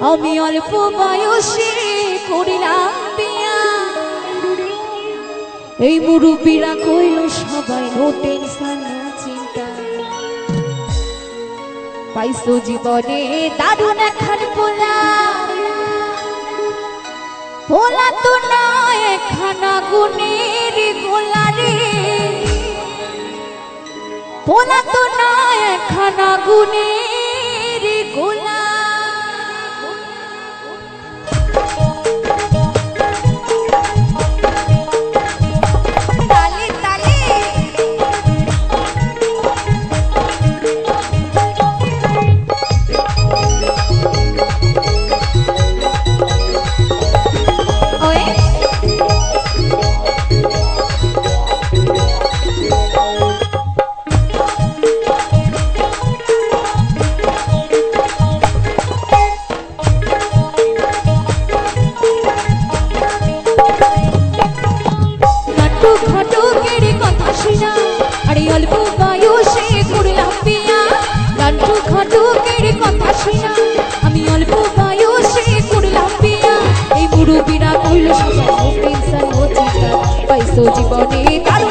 আমি অল্প বয়সী করিলাম পিয়া এই মুরুবীরা কইল, সবাই নো টেনশন চিন্তা। পাইছো জীবনে দারুণ এখন পোলা। পোলা তো না এখানা গুণের গোলারে পোলা তো না এখানা গুণের ঘটকের কথা শোনা। আমি অল্প বয়সে করলাম বিয়া। এই মুরুবিরা কইল সবাই পাইছো জীবনে তার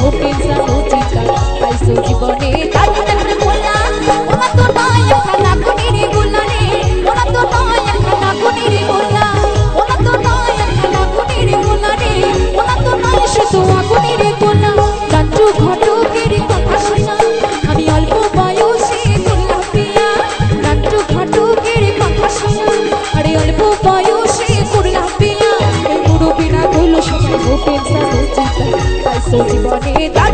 vou pensar sou de bonita